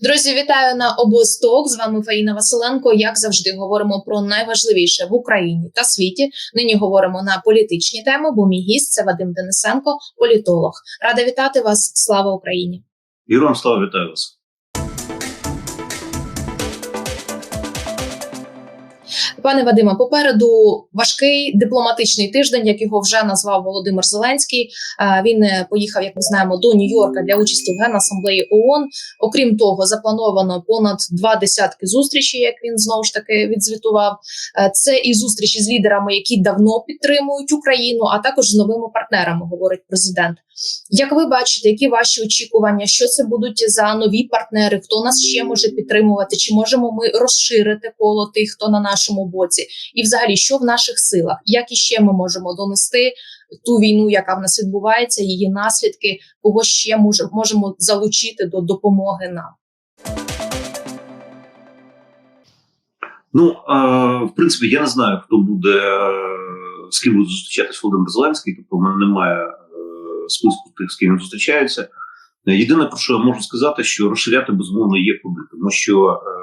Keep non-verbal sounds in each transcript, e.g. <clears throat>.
Друзі, вітаю на обосток. З вами Фаїна Василенко. Як завжди, говоримо про найважливіше в Україні та світі. Нині говоримо на політичні теми, бо мій гість це Вадим Денисенко, політолог. Рада вітати вас. Слава Україні! Героям слава вітаю вас. Пане Вадиме, попереду важкий дипломатичний тиждень, як його вже назвав Володимир Зеленський. Е, Він е, поїхав, як ми знаємо, до Нью-Йорка для участі в Генасамблеї ООН. Окрім того, заплановано понад два десятки зустрічей, як він знову ж таки відзвітував. Е, Це і зустрічі з лідерами, які давно підтримують Україну, а також з новими партнерами, говорить президент. Як ви бачите, які ваші очікування? Що це будуть за нові партнери? Хто нас ще може підтримувати? Чи можемо ми розширити коло тих, хто на нашому боці? І, взагалі, що в наших силах? Як іще ми можемо донести ту війну, яка в нас відбувається, її наслідки? Кого ще можемо залучити до допомоги нам? Ну в принципі, я не знаю, хто буде з ким буде зустрічатись Володимир Зеленський. Тобто, в мене немає списку тих, з ким він зустрічається. Єдине про що я можу сказати, що розширяти безумовно є куди, тому що е,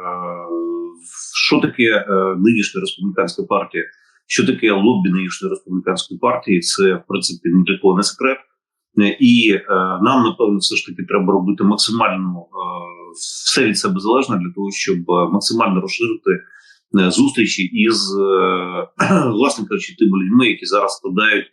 що таке е, нинішня республіканська партія, що таке лобі нинішньої республіканської партії, це в принципі ні для кого не секрет. Е, І е, нам напевно все ж таки треба робити максимально е, все від себе залежне для того, щоб е, максимально розширити е, зустрічі із е, <clears throat> власне кажучи, тими людьми, які зараз складають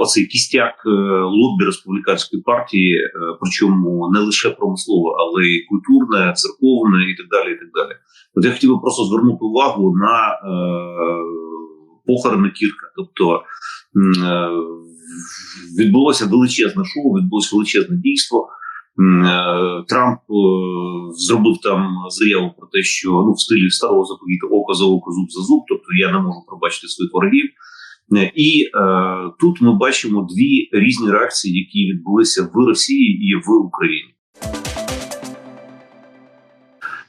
оцей кістяк е, лобі республіканської партії, е, причому не лише промислове, але й культурне, церковне і так далі. І так далі. От я хотів би просто звернути увагу на е, похорони Кірка. Тобто е, відбулося величезне шоу, відбулося величезне дійство. Трамп зробив там заяву про те, що ну в стилі старого заповіту око за око, зуб за зуб, тобто я не можу пробачити своїх ворогів. Е, І е, тут ми бачимо дві різні реакції, які відбулися в Росії і в Україні.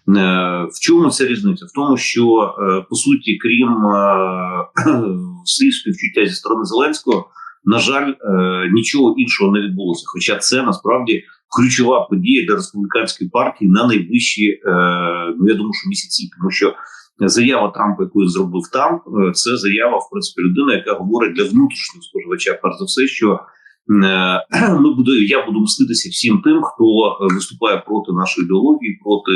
Е, В чому ця різниця? В тому, що по суті, крім <clears throat> слів співчуття зі сторони Зеленського, на жаль, нічого іншого не відбулося. Хоча це насправді ключова подія для республіканської партії на найближчі, ну я думаю, що місяці, тому що заява Трампа, яку він зробив там, е, це заява в принципі людини, яка говорить для внутрішнього споживача, перш за все, що е, ми <clears throat> буде, я буду мститися всім тим, хто е, виступає проти нашої ідеології, проти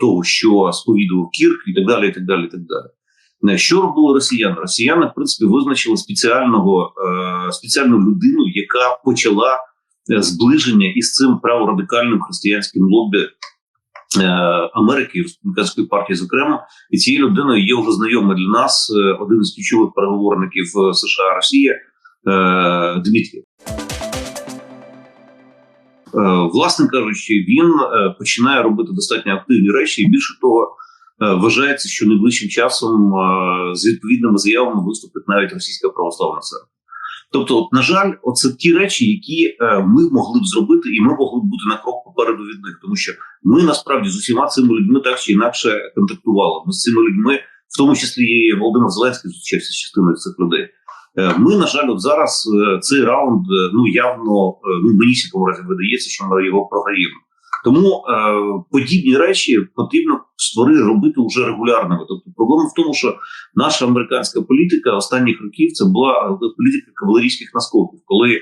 того, що сповідував Кірк, і так далі. і так далі, і так далі. Що робили росіяни? Росіяни, в принципі, визначили спеціального спеціальну людину, яка почала зближення із цим праворадикальним християнським лобі Америки і республіканської партії, зокрема, і цією людиною є вже знайомий для нас е, один із ключових переговорників е, США Росія е, Дмитрій. Е, Власне кажучи, він е, починає робити достатньо активні речі, і більше того, е, вважається, що найближчим часом е, з відповідними заявами виступить навіть російська православна церква. Тобто, на жаль, оце ті речі, які е, ми могли б зробити, і ми могли б бути на крок попереду від них, тому що ми насправді з усіма цими людьми так чи інакше контактували. Ми з цими людьми, в тому числі і Володимир Зеленський, зустрічався з частиною цих людей. Е, Ми, на жаль, от зараз е, цей раунд е, ну явно ну мені в разі видається, що ми його програємо. Тому е, подібні речі потрібно створити робити вже регулярними. Тобто, проблема в тому, що наша американська політика останніх років це була політика кавалерійських наскоків, коли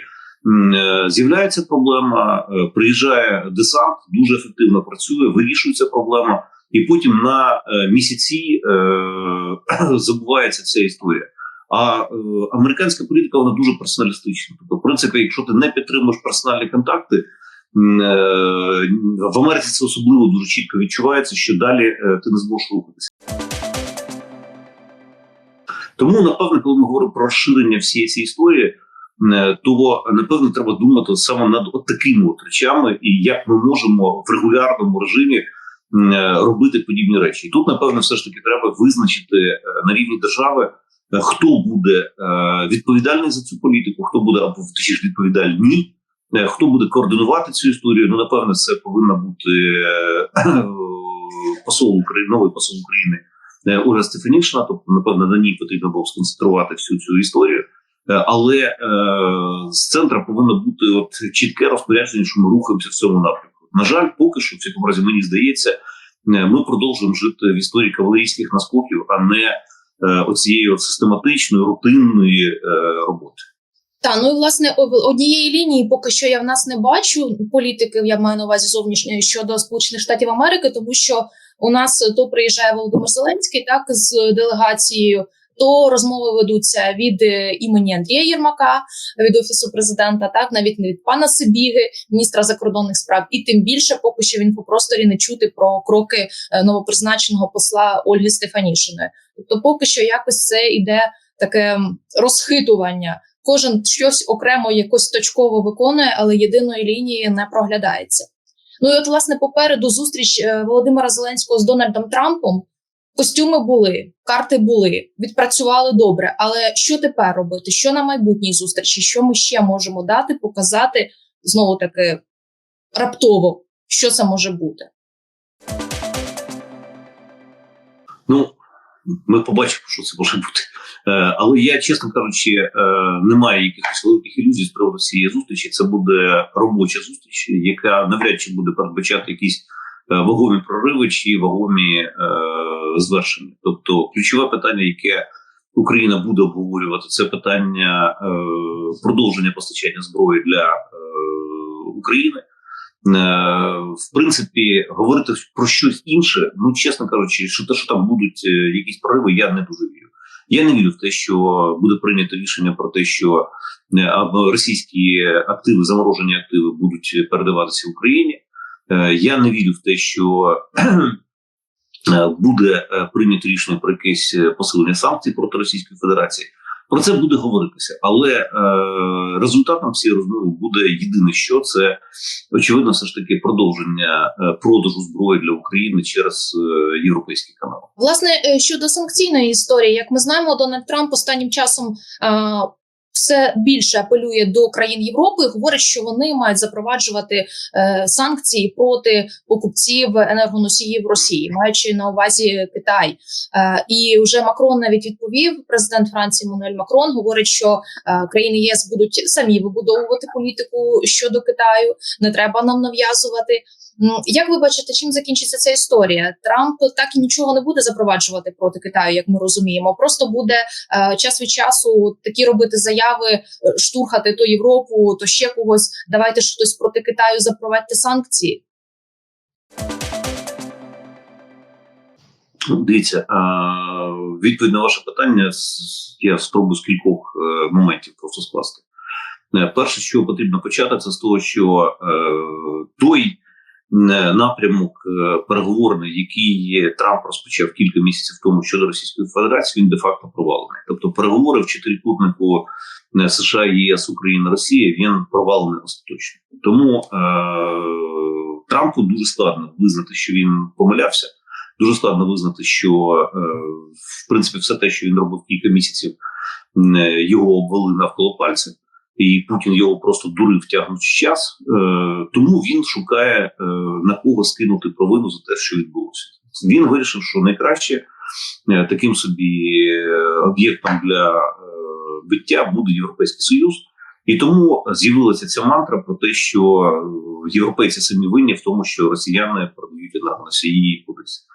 з'являється проблема, е, приїжджає десант, дуже ефективно працює, вирішується проблема, і потім на е, місяці е, <clears throat> забувається ця історія. А е, американська політика вона дуже персоналістична. Тобто, в принципі, якщо ти не підтримуєш персональні контакти, е, в Америці це особливо дуже чітко відчувається, що далі е, ти не зможеш рухатися. Тому, напевно, коли ми говоримо про розширення всієї цієї історії, е, то напевно треба думати саме над от такими от речами, і як ми можемо в регулярному режимі е, робити подібні речі. І тут, напевно, все ж таки треба визначити е, на рівні держави, е, хто буде е, відповідальний за цю політику, хто буде або точніше відповідальні, е, хто буде координувати цю історію. Ну, напевно, це повинна бути е, посол України, новий посол України е, Ольга Стефанішина. Тобто, напевно, на ній потрібно було сконцентрувати всю цю історію. Е, Але е, з центра повинно бути от чітке розпорядження, що ми рухаємося в цьому напрямку. На жаль, поки що в цьому разі мені здається, е, ми продовжуємо жити в історії кавалерійських наскоків, а не оцієї от систематичної рутинної роботи. Та ну і власне однієї лінії поки що я в нас не бачу політики. Я маю на увазі зовнішньої щодо Сполучених Штатів Америки, тому що у нас то приїжджає Володимир Зеленський, так з делегацією. То розмови ведуться від е, імені Андрія Єрмака від офісу президента, так навіть не від пана Сибіги, міністра закордонних справ, і тим більше, поки що він по просторі не чути про кроки е, новопризначеного посла Ольги Стефанішиної. Тобто, поки що якось це іде таке розхитування кожен щось окремо якось точково виконує, але єдиної лінії не проглядається. Ну і от, власне, попереду зустріч е, Володимира Зеленського з Дональдом Трампом. Костюми були, карти були, відпрацювали добре. Але що тепер робити? Що на майбутній зустрічі? Що ми ще можемо дати, показати знову таки раптово, що це може бути? Ну, ми побачимо, що це може бути. Е, але я, чесно кажучи, е, не маю якихось великих ілюзій з приводу цієї зустрічі. Це буде робоча зустріч, яка навряд чи буде передбачати якісь вагомі прориви чи вагомі е, звершення. Тобто, ключове питання, яке Україна буде обговорювати, це питання е, продовження постачання зброї для е, України. Е, в принципі, говорити про щось інше, ну чесно кажучи, що те, що там будуть е, якісь прориви, я не дуже вірю. Я не вірю в те, що буде прийнято рішення про те, що е, російські активи, заморожені активи будуть передаватися Україні. Е, Я не вірю в те, що <clears throat> е, буде е, прийнято рішення про якесь е, посилення санкцій проти Російської Федерації. Про це буде говоритися, але е, результатом цієї розмови буде єдине, що це очевидно, все ж таки продовження е, продажу зброї для України через е, європейський канал. Власне, е, щодо санкційної історії, як ми знаємо, Дональд Трамп останнім часом а, все більше апелює до країн Європи. Говорить, що вони мають запроваджувати е, санкції проти покупців енергоносіїв Росії, маючи на увазі Китай. Е, і вже Макрон навіть відповів. Президент Франції Мануель Макрон говорить, що е, країни ЄС будуть самі вибудовувати політику щодо Китаю. Не треба нам нав'язувати. М, Як ви бачите, чим закінчиться ця історія? Трамп так і нічого не буде запроваджувати проти Китаю, як ми розуміємо. Просто буде е, час від часу такі робити заяви, е, штурхати то Європу, то ще когось. Давайте щось проти Китаю запровадьте санкції. Ну, Дивіться, відповідь на ваше питання я спробую з кількох е, моментів просто скласти. Е, Перше, що потрібно почати, це з того, що той напрямок е, переговорний, який Трамп розпочав кілька місяців тому щодо Російської Федерації, він де-факто провалений. Тобто переговори в чотирикутнику е, США, ЄС, Україна, Росія, він провалений остаточно. Тому е, Трампу дуже складно визнати, що він помилявся. Дуже складно визнати, що е, в принципі все те, що він робив кілька місяців, е, його обвели навколо пальця, і Путін його просто дурив тягнучи час. Е, тому він шукає е, на кого скинути провину за те, що відбулося. Він вирішив, що найкраще е, таким собі е, об'єктом для е, биття буде Європейський Союз. І тому з'явилася ця мантра про те, що е, європейці самі винні в тому, що росіяни продають енергоносії кудись.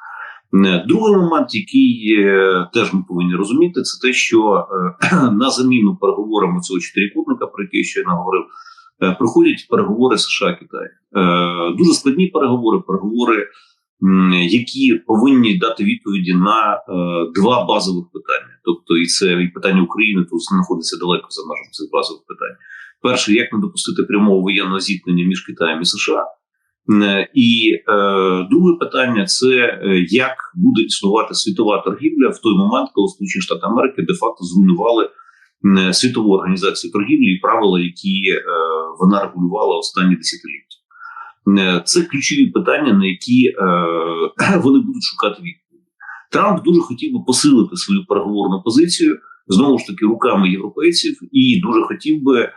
Е, Другий момент, який е, теж ми повинні розуміти, це те, що е, <clears throat> на заміну переговорам цього чотирикутника, про який я ще наговорив, проходять переговори США Китай. Дуже складні переговори, переговори, які повинні дати відповіді на два базових питання. Тобто, і це і питання України тут знаходиться далеко за межами цих базових питань. Перше, як не допустити прямого воєнного зіткнення між Китаєм і США. Е, І е, друге питання це е, як буде існувати світова торгівля в той момент, коли Сполучені Штати Америки де-факто зруйнували м, світову організацію торгівлі і правила, які е, вона регулювала останні десятиліття. Е, Це ключові питання, на які е, <clears throat> вони будуть шукати відповіді. Трамп дуже хотів би посилити свою переговорну позицію знову ж таки руками європейців, і дуже хотів би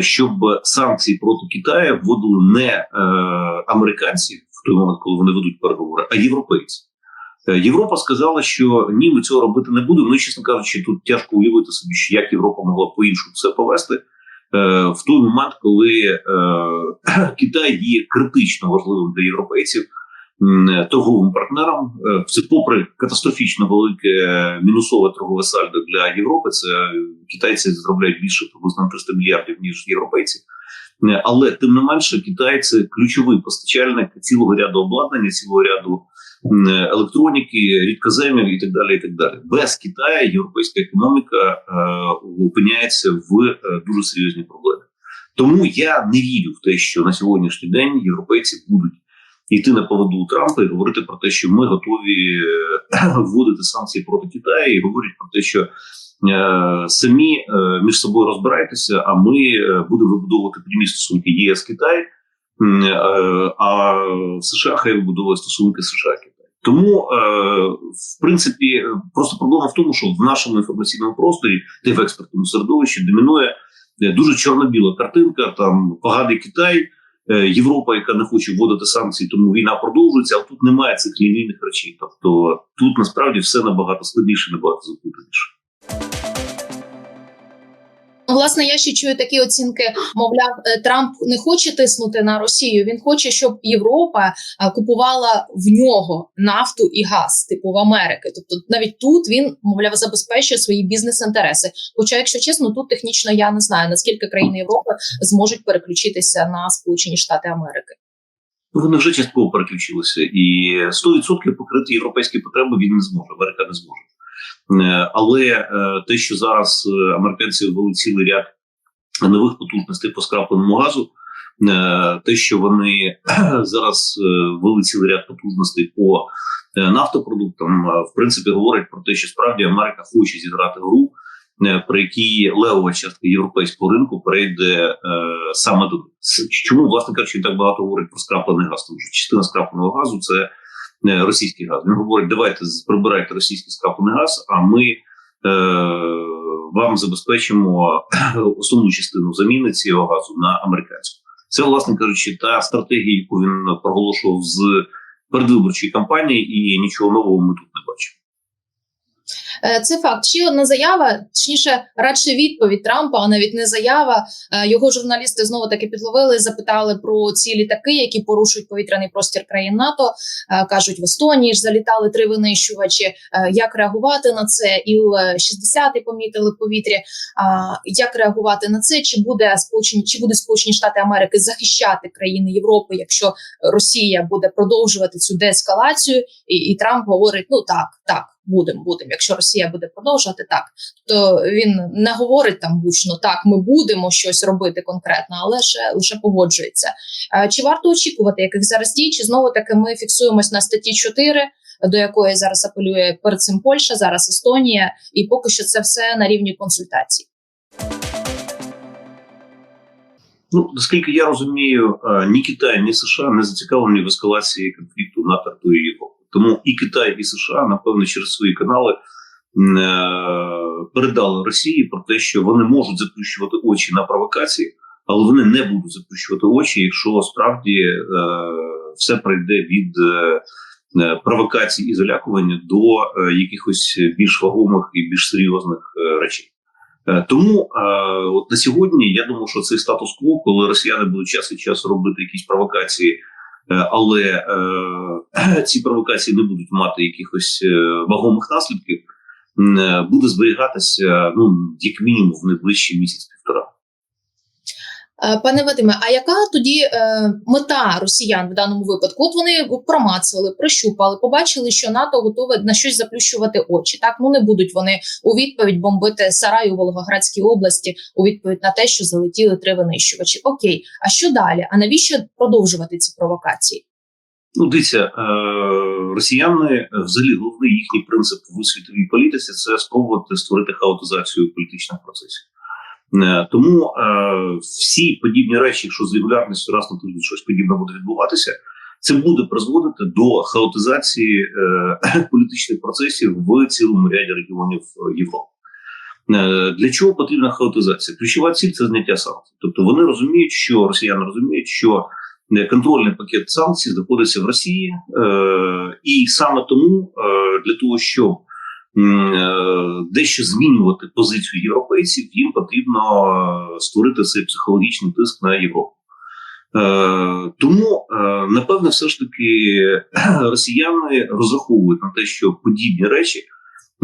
щоб санкції проти Китаю вводили не е, американці в той момент, коли вони ведуть переговори, а європейці. Е, Європа сказала, що ні, ми цього робити не будемо. Ну, і, чесно кажучи, тут тяжко уявити собі, що як Європа могла по іншому це повести. в той момент, коли е, <clears throat> Китай є критично важливим для європейців торговим партнером. Е, Це попри катастрофічно велике мінусове торгове сальдо для Європи. Це китайці заробляють більше приблизно 300 мільярдів ніж європейці. Е, Але тим не менше, Китай це ключовий постачальник цілого ряду обладнання, цілого ряду електроніки, рідкоземів і так далі. І так далі. Без Китаю європейська економіка е, опиняється в е, дуже серйозні проблеми. Тому я не вірю в те, що на сьогоднішній день європейці будуть йти на поводу Трампа і говорити про те, що ми готові е, <clears throat> вводити санкції проти Китаю, і говорять про те, що е, самі е, між собою розбирайтеся, а ми будемо вибудовувати прямі стосунки ЄС Китай, а США хай вибудовує стосунки США Китай. Тому, в принципі, просто проблема в тому, що в нашому інформаційному просторі та в експертному середовищі домінує дуже чорно-біла картинка. Там поганий Китай, Європа, яка не хоче вводити санкції, тому війна продовжується. Але тут немає цих лінійних речей. Тобто тут насправді все набагато складніше, набагато заплутаніше. Власне, я ще чую такі оцінки. Мовляв, е, Трамп не хоче тиснути на Росію. Він хоче, щоб Європа е, купувала в нього нафту і газ, типу в Америки. Тобто, навіть тут він мовляв забезпечує свої бізнес-інтереси. Хоча, якщо чесно, тут технічно я не знаю наскільки країни Європи зможуть переключитися на Сполучені Штати Америки. Вони вже частково переключилися, і 100% покрити європейські потреби він не зможе. Америка не зможе. Е, Але е, те, що зараз е, американці ввели цілий ряд нових потужностей по скрапленому газу, те, що вони <clears throat> зараз ввели цілий ряд потужностей по нафтопродуктам, в принципі, говорить про те, що справді Америка хоче зіграти гру, при якій левова частка європейського ринку перейде е, саме до чому, власне кажучи, так багато говорить про скраплений газ, тому що частина скрапленого газу це російський газ. Він говорить: давайте прибирайте російський скраплений газ, а ми е, вам забезпечимо основну частину заміни цього газу на американську. Це, власне кажучи, та стратегія, яку він проголошував з передвиборчої кампанії, і нічого нового ми тут не. Е, Це факт. Ще одна заява, точніше, радше відповідь Трампа, а навіть не заява. Е, Його журналісти знову таки підловили, запитали про ці літаки, які порушують повітряний простір країн НАТО. Е, Кажуть, в Естонії ж залітали три винищувачі. Е, Як реагувати на це? Іл 60 помітили в повітрі. А, Як реагувати на це? Чи буде сполучені, чи буде Сполучені Штати Америки захищати країни Європи, якщо Росія буде продовжувати цю деескалацію? І, і Трамп говорить: ну так, так, будемо, будемо. Якщо Росія буде продовжувати так, то він не говорить там гучно, так, ми будемо щось робити конкретно, але лише, лише погоджується. Е, Чи варто очікувати яких зараз дій? Чи знову таки ми фіксуємось на статті 4, до якої зараз апелює перед цим Польща, зараз Естонія, і поки що це все на рівні консультацій. Ну, наскільки я розумію, е, ні Китай, ні США не зацікавлені в ескалації конфлікту на території Європи. Тому і Китай, і США, напевно, через свої канали е, передали Росії про те, що вони можуть заплющувати очі на провокації, але вони не будуть заплющувати очі, якщо справді е, все прийде від е, е, провокацій і залякування до е, якихось більш вагомих і більш серйозних е, речей. Е, Тому е, от на сьогодні я думаю, що цей статус-кво, коли росіяни будуть час від часу робити якісь провокації, але е, <clears throat> ці провокації не будуть мати якихось е, вагомих наслідків, е, буде зберігатися ну як мінімум в найближчий місяць-півтора. Е, Пане Вадиме, а яка тоді е, мета росіян в даному випадку? От вони промацали, прощупали, побачили, що НАТО готове на щось заплющувати очі. Так ну не будуть вони у відповідь бомбити сарай у Волгоградській області у відповідь на те, що залетіли три винищувачі. Окей, а що далі? А навіщо продовжувати ці провокації? Ну, дивіться, е, росіяни е, взагалі головний їхній принцип в світовій політиці це спробувати створити хаотизацію політичних процесів. Е, Тому е, всі подібні речі, якщо з регулярністю раз на тиждень щось подібне буде відбуватися, це буде призводити до хаотизації е, <clears throat> політичних процесів в цілому ряді регіонів Європи. Для чого потрібна хаотизація? Ключова ціль це зняття санкцій. Тобто вони розуміють, що росіяни розуміють, що контрольний пакет санкцій знаходиться в Росії, і саме тому для того, щоб дещо змінювати позицію європейців, їм потрібно е, створити цей психологічний тиск на Європу. Е, Тому, е, напевне, все ж таки <clears throat> росіяни розраховують на те, що подібні речі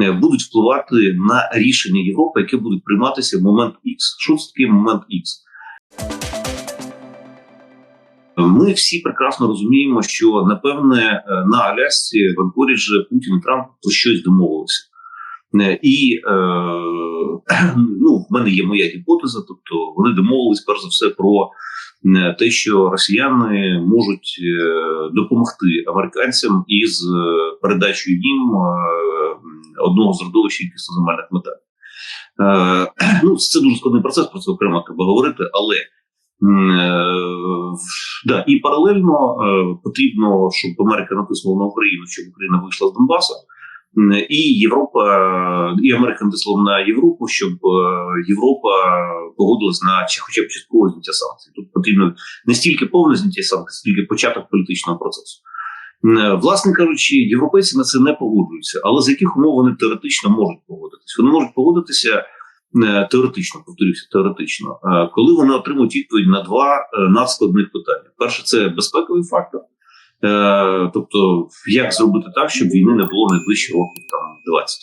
е, будуть впливати на рішення Європи, яке будуть прийматися в момент X. Що це таке момент X? Ми всі прекрасно розуміємо, що напевне е, на Алясці в Анкоріджі Путін і Трамп про щось домовилися. Е, І е, <clears throat> ну, в мене є моя гіпотеза, тобто вони домовились перш за все про е, те, що росіяни можуть допомогти американцям із передачею їм одного з родовищ кислоземельних металів. Е, <clears throat> ну, це дуже складний процес, про це окремо треба говорити, але да, і паралельно е, потрібно, щоб Америка натиснула на Україну, щоб Україна вийшла з Донбасу. І Європа, і Америка натисла на Європу, щоб е, Європа погодилась на чи хоча б часткове зняття санкцій. Тут потрібно не стільки повне зняття санкцій, скільки початок політичного процесу. Власне кажучи, європейці на це не погоджуються, але з яких умов вони теоретично можуть погодитися? Вони можуть погодитися е, теоретично, повторюся, теоретично, е, коли вони отримують відповідь на два е, надскладних питання: перше, це безпековий фактор. Е, тобто, як зробити так, щоб війни не було найближчі років там 20.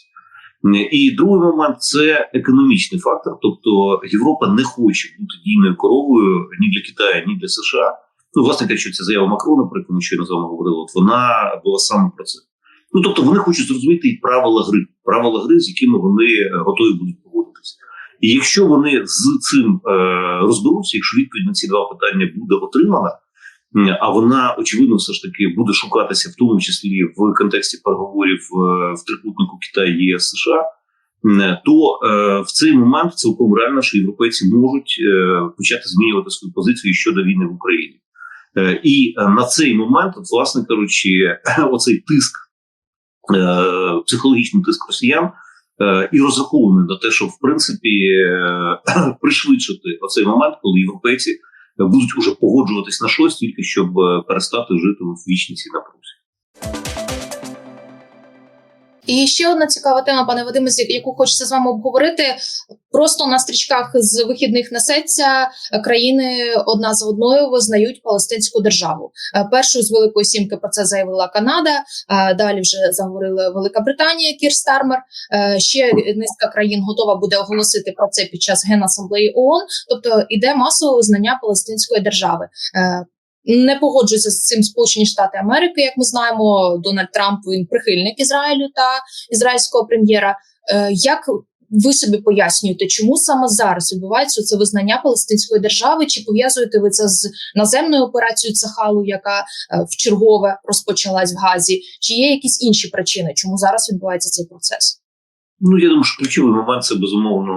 І другий момент це економічний фактор. Тобто Європа не хоче бути дійною коровою ні для Китаю, ні для США. Ну, власне кажучи, ця заява Макрона, про яку ми щойно з вами говорили, от вона була саме про це. Ну тобто вони хочуть зрозуміти і правила гри, правила гри, з якими вони е, готові будуть. І якщо вони з цим е, розберуться, якщо відповідь на ці два питання буде отримана, а вона очевидно все ж таки буде шукатися, в тому числі в контексті переговорів е, в трикутнику Китай, ЄС США, то е, в цей момент цілком реально, що європейці можуть е, почати змінювати свою позицію щодо війни в Україні. Е, і е, на цей момент, от, власне кажучи, оцей тиск, е, психологічний тиск росіян. Е, І розрахований на те, щоб в принципі е, <clears throat> пришвидшити оцей момент, коли європейці будуть уже погоджуватись на щось, тільки щоб е, перестати жити в вічній цій напрузі. І ще одна цікава тема, пане Вадиме, яку хочеться з вами обговорити. Просто на стрічках з вихідних несеться країни одна за одною визнають палестинську державу. Е, Першою з Великої Сімки про це заявила Канада. е, Далі вже заговорила Велика Британія, Кір Стармер. Е, Ще низка країн готова буде оголосити про це під час генасамблеї ООН. Тобто іде масове визнання палестинської держави. Не погоджуються з цим Сполучені Штати Америки, як ми знаємо. Дональд Трамп він прихильник Ізраїлю та ізраїльського прем'єра. Е, Як ви собі пояснюєте, чому саме зараз відбувається це визнання палестинської держави? Чи пов'язуєте ви це з наземною операцією Цахалу, яка е, в чергове розпочалась в Газі? Чи є якісь інші причини, чому зараз відбувається цей процес? Ну я думаю, що ключовий момент це безумовно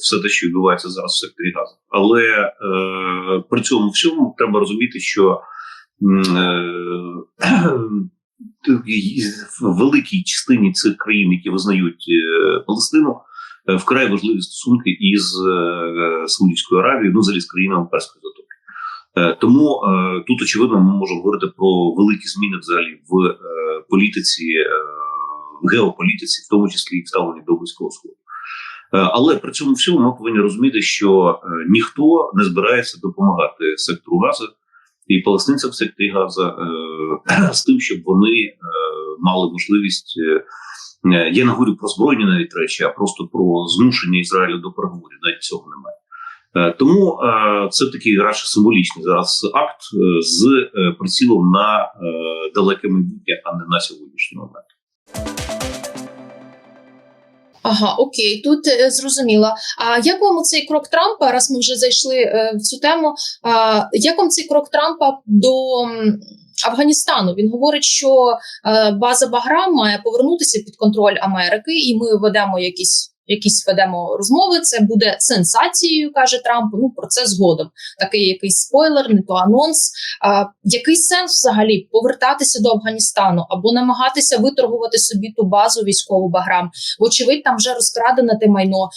все те, що відбувається зараз в секторі газу. Але е, при цьому всьому треба розуміти, що е, <clears throat> в великій частині цих країн, які визнають е, Палестину, е, вкрай важливі стосунки із Саудівською Аравією, ну взагалі з країнами Перської затоки. Тому тут очевидно ми можемо говорити про великі зміни взагалі в політиці, в геополітиці, в тому числі і в ставленні до близького сходу. Е, Але при цьому всьому ми повинні розуміти, що е, ніхто не збирається допомагати сектору газу і палестинцям в секторі газу е, <clears throat> з тим, щоб вони мали можливість. Я не говорю про збройні навіть речі, а просто про змушення Ізраїлю до переговорів. Навіть цього немає. Тому це такий радше символічний зараз акт з прицілом на далеке майбутнє, а не на сьогоднішній момент. Ага, окей, тут е, зрозуміло. А як вам цей крок Трампа, раз ми вже зайшли е, в цю тему? А, як вам цей крок Трампа до м, Афганістану? Він говорить, що е, база Баграм має повернутися під контроль Америки, і ми ведемо якісь. Якісь ведемо розмови, це буде сенсацією, каже Трамп. Ну про це згодом. Такий якийсь спойлер, не то анонс. А, який сенс взагалі повертатися до Афганістану або намагатися виторгувати собі ту базу військову Баграм? Вочевидь, там вже розкрадене те майно.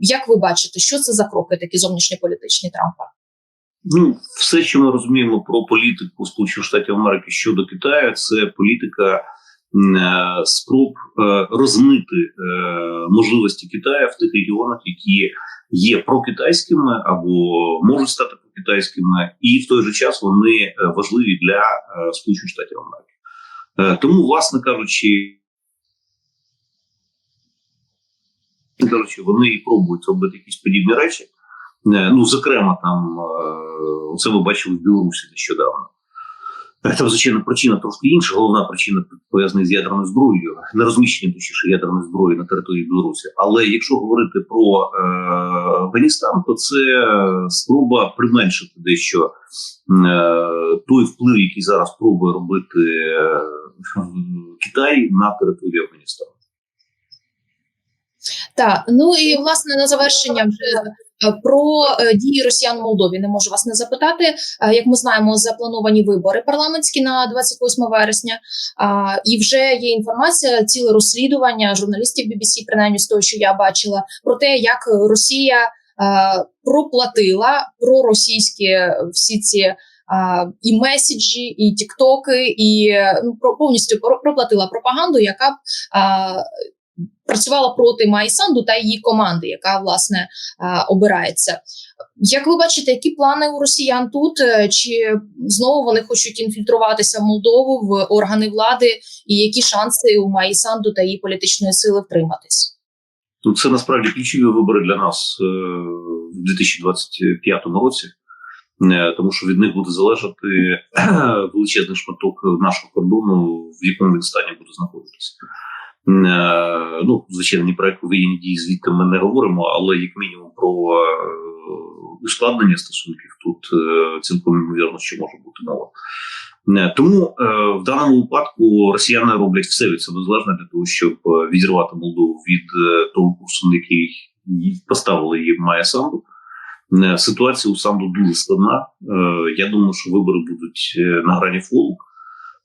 Як ви бачите, що це за кроки такі зовнішньополітичні Трампа? Ну, все, що ми розуміємо про політику Сполучених Штатів Америки щодо Китаю, це політика спроб е, розмити е, можливості Китаю в тих регіонах, які є прокитайськими або можуть стати прокитайськими, і в той же час вони е, важливі для е, Сполучених Штатів Америки. Е, Тому, власне кажучи, кажучи, вони і пробують робити якісь подібні речі. Е, Ну, зокрема, там е, це ви бачили в Білорусі нещодавно. Там, звичайно, причина трошки інша. Головна причина пов'язана з ядерною зброєю, не розміщенням точніше ядерної зброї на території Білорусі. Але якщо говорити про е, Афганістан, то це спроба применшити дещо е, той вплив, який зараз пробує робити е, Китай на території Афганістану. Так, ну і власне на завершення вже про е, дії Росіян в Молдові не можу вас не запитати. Е, Як ми знаємо, заплановані вибори парламентські на 28 вересня. І вже є інформація, ціле розслідування журналістів BBC, принаймні з того, що я бачила, про те, як Росія е, проплатила проросійські всі ці. І меседжі, і тіктоки, і е, ну про повністю проплатила пропаганду, яка б працювала проти Майї Санду та її команди, яка власне обирається. Як ви бачите, які плани у росіян тут? Е, Чи знову вони хочуть інфільтруватися в Молдову в органи влади, і які шанси у Майї Санду та її політичної сили втриматись? Ну, це насправді ключові вибори для нас е, в 2025 році, е, тому що від них буде залежати <clears throat> величезний шматок нашого кордону, в якому він стані буде знаходитися. Е, Ну, звичайно, ні про яку воєнні дії звідти ми не говоримо, але як мінімум про е, ускладнення стосунків тут е, цілком ймовірно, що може бути мова. Тому в даному випадку росіяни роблять все від себе залежне для того, щоб відірвати Молдову від того курсу, на який поставили її Майя Санду. Ситуація у Санду дуже складна. Я думаю, що вибори будуть на грані фолу.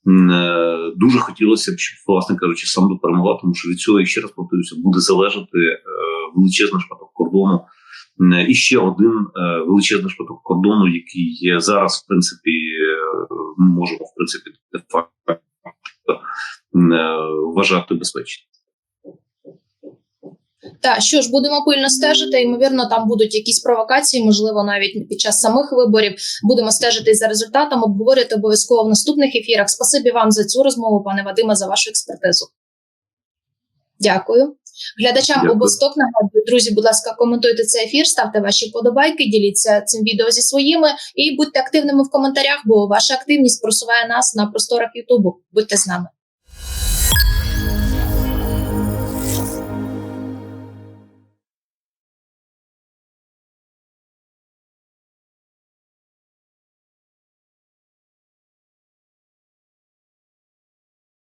Е, Дуже хотілося б, щоб, власне кажучи, сам перемогла, тому що від цього, я ще раз повторюся, буде залежати е, величезний шматок кордону. І ще один е, величезний шматок кордону, який є зараз, в принципі, е, можемо в принципі де факто е, вважати безпечним. Так, що ж, будемо пильно стежити. Ймовірно, там будуть якісь провокації, можливо, навіть під час самих виборів. Будемо стежити за результатом, обговорювати обов'язково в наступних ефірах. Спасибі вам за цю розмову, пане Вадиме, за вашу експертизу. Дякую. Глядачам Дякую. обосток нагадую, друзі, будь ласка, коментуйте цей ефір, ставте ваші подобайки, діліться цим відео зі своїми і будьте активними в коментарях, бо ваша активність просуває нас на просторах Ютубу. Будьте з нами.